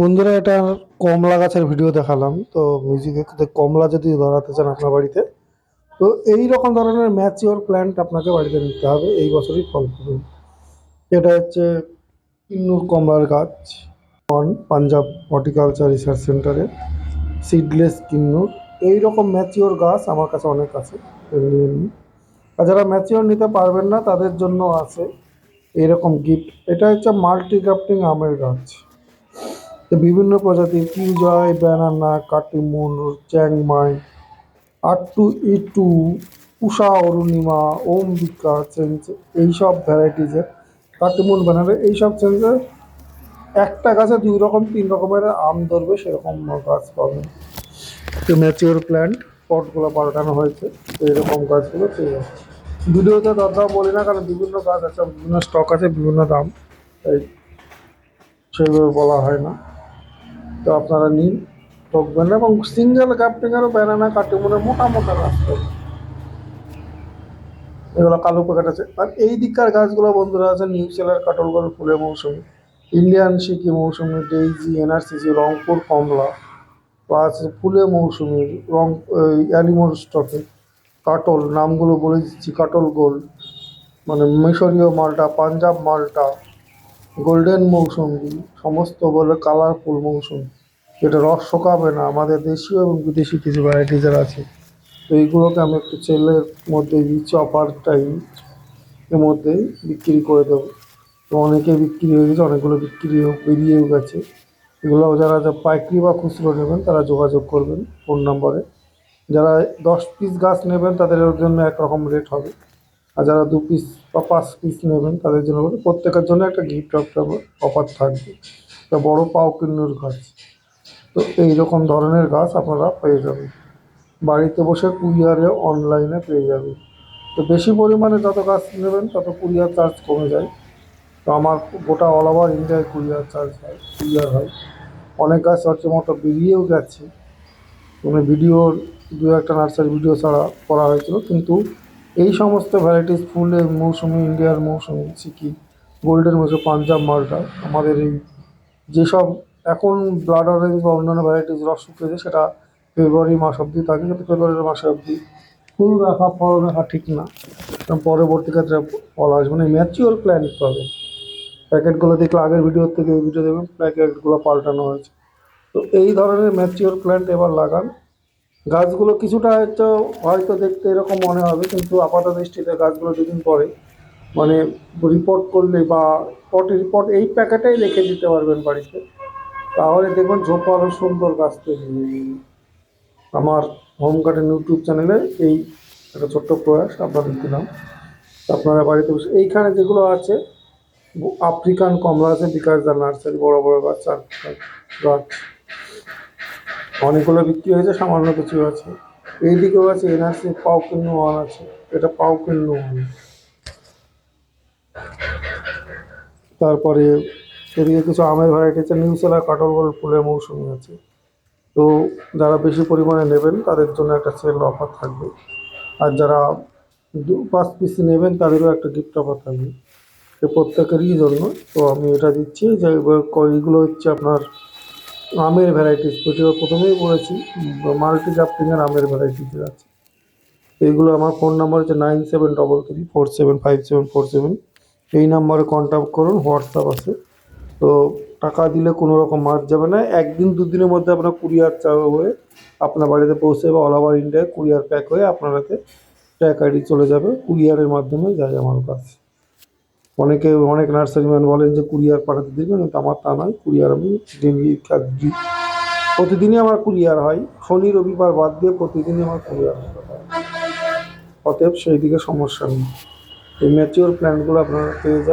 বন্ধুরা, এটা কমলা গাছের ভিডিও দেখালাম। তো মিউজিকে কমলা যদি ধরাতে চান আপনার বাড়িতে, তো এই রকম ধরনের ম্যাচিওর প্ল্যান্ট আপনাকে বাড়িতে নিতে হবে। এই বছরই ফল এটা হচ্ছে কিন্নুর কমলার গাছ পাঞ্জাব হর্টিকালচার রিসার্চ সেন্টারে সিডলেস কিন্নুর এই রকম ম্যাচিওর গাছ আমার কাছে অনেক আছে আর যারা ম্যাচিওর নিতে পারবেন না, তাদের জন্য আছে এইরকম গিফট এটা হচ্ছে মাল্টি গ্রাফটিং আমের গাছ। বিভিন্ন প্রজাতির কিউজয় ব্যানানা কাটিমুন চ্যাংমাই আট্টু ইটু উষা, অরুণিমা ওমবিকা চেঞ্জ এইসব ভ্যারাইটিজের কাটিমুন ব্যানানা এইসব চেঞ্জের একটা গাছে দুই রকম, তিন রকমের আম ধরবে, সেরকম গাছ পাবেন তো ম্যাচিওর প্ল্যান্ট পটগুলো পাল্টানো হয়েছে। তো এরকম গাছগুলো পেয়ে যাবে ভিডিওতে দরদাম বলি না, কারণ বিভিন্ন গাছ আছে, বিভিন্ন স্টক আছে, বিভিন্ন দাম। তাই সেইভাবে বলা হয় না। তো আপনারা নিন, ঠকবেন এবং সিঙ্গেল গ্যাপটিংয়েরও ব্যানানা কাটিমুনের মোটা মোটা পাবেন। এগুলো কালো প্যাকেট আছে। আর এই দিককার গাছগুলো বন্ধুরা আছে, নিউ সেলার, কাটলগড় ফুলের মৌসুমি। ইন্ডিয়ান সিকি মৌসুমি, ডেইজি, এনআরসিসি, রংপুর, কমলা, প্লাস ফুলে মৌসুমি, রং অ্যানিমোর স্টকে, কাটল, নামগুলো বলে দিচ্ছি, কাটল গোল্ড মানে মিশরীয় মালটা, পাঞ্জাব মালটা, গোল্ডেন মৌসুমি, সমস্ত বলে কালারফুল মৌসুমি। যেটা রস শোকাবে না, আমাদের দেশীয় এবং বিদেশি কিছু ভ্যারাইটিজের আছে। তো এইগুলোকে আমি একটু সেলের মধ্যে দিচ্ছি অফার টাইম এর মধ্যেই বিক্রি করে দেবো। তো অনেকে বিক্রি হয়ে গেছে, অনেকগুলো বিক্রি বেরিয়েও গেছে। এগুলো যারা যা পাইকারি বা খুচরো নেবেন, তারা যোগাযোগ করবেন ফোন নম্বরে। যারা দশ পিস গাছ নেবেন, তাদের জন্য একরকম রেট হবে। আর যারা দু পিস বা পাঁচ পিস নেবেন, তাদের জন্য প্রত্যেকের জন্য একটা গিফট অফার থাকবে। একটা বড় পাও কিন্নুর গাছ। তো এই রকম ধরনের গাছ আপনারা পেয়ে যাবেন। বাড়িতে বসে কুরিয়ারে অনলাইনে পেয়ে যাবেন তো বেশি পরিমাণে যত গাছ নেবেন, তত কুরিয়ার চার্জ কমে যায়। তো আমার গোটা অল ওভার ইন্ডিয়ায় কুরিয়ার চার্জ হয়, কুরিয়ার হয়। অনেক গাছ হচ্ছে, মতো বেরিয়েও গেছে। কোনো ভিডিওর দু একটা নার্সারি ভিডিও ছাড়া করা হয়েছিল। কিন্তু এই সমস্ত ভ্যারাইটিস ফুলের মৌসুমি ইন্ডিয়ার মৌসুমি, সিকিম গোল্ডেন মৌসুমি পাঞ্জাব মালটা আমাদের এই যেসব এখন ব্লাড অরেঞ্জ বা অন্যান্য ভ্যারাইটিস রস শুকিয়েছে সেটা ফেব্রুয়ারি মাস অবধি থাকে কিন্তু ফেব্রুয়ারি মাসে অবধি। ফুল রাখা ফল রাখা ঠিক না। কারণ পরবর্তী ক্ষেত্রে ফল আসবে না। ম্যাচিওর প্ল্যান্ট পাবে প্যাকেটগুলো দেখলে আগের ভিডিওর থেকে এই ভিডিও দেখবেন, প্যাকেটগুলো পাল্টানো হয়েছে। তো এই ধরনের ম্যাচিওর প্ল্যান্ট এবার লাগান। গাছগুলো কিছুটা হয়তো হয়তো দেখতে এরকম মনে হবে, কিন্তু আপাত দৃষ্টিতে গাছগুলো দুদিন পরে মানে রিপোর্ট করলে বা পট রিপোর্ট এই প্যাকেটেই রেখে দিতে পারবেন বাড়িতে। তাহলে দেখবেন ঝোপালো সুন্দর গাছ তৈরি হয়ে। আমার হোম গার্ডেন ইউটিউব চ্যানেলে এই একটা ছোট্ট প্রয়াস আপনাদের দিলাম। আপনারা বাড়িতে বসে এইখানে যেগুলো আছে আফ্রিকান কমলা আছে বিকাশ দা নার্সারি বড় বড় গাছ চার গাছ। অনেকগুলো বিক্রি হয়েছে, সামান্য কিছু আছে। এইদিকেও আছে, এনআরসি পাও কিন্নু ওয়ান আছে। এটা পাও কিন্নু ওয়ান তারপরে এদিকে কিছু আমের ভ্যারাইটি আছে নিউ সেলার কাটল ফুলের মৌসুমি আছে। তো যারা বেশি পরিমাণে নেবেন, তাদের জন্য একটা সেল অফার থাকবে। আর যারা দু, পাঁচ পিস নেবেন, তাদেরও একটা গিফট অফার থাকবে। তো প্রত্যেকেরই জন্য। তো আমি এটা দিচ্ছি যে এইগুলো হচ্ছে আপনার আমের ভ্যারাইটিস যেটা প্রথমেই বলেছি মাল্টি গ্রাফটিংয়ের আমের ভ্যারাইটিস আছে। এইগুলো আমার ফোন নাম্বার হচ্ছে nine seven double three four seven five seven four seven এই নাম্বারে কন্ট্যাক্ট করুন হোয়াটসঅ্যাপ আছে। তো টাকা দিলে কোনো রকম মার যাবে না। একদিন দুদিনের মধ্যে আপনার কুরিয়ার চালু হয়ে আপনার বাড়িতে পৌঁছে যাবে অল ওভার ইন্ডিয়ায় কুরিয়ার প্যাক হয়ে আপনার হাতে ট্র্যাক আইডি চলে যাবে। কুরিয়ারের মাধ্যমে যায় আমার কাছে অনেকে, অনেক নার্সারিম্যান বলেন যে কুরিয়ার পাঠাতে দেবেন কিন্তু আমার তা নয়। কুরিয়ার আমি ডেলি দিই। প্রতিদিনই আমার কুরিয়ার হয়। শনি, রবিবার বাদ দিয়ে প্রতিদিনই আমার কুরিয়ার হয় অতএব সেই দিকে সমস্যা নেই। এই ম্যাচিওর প্ল্যানগুলো আপনারা পেয়ে যাবেন।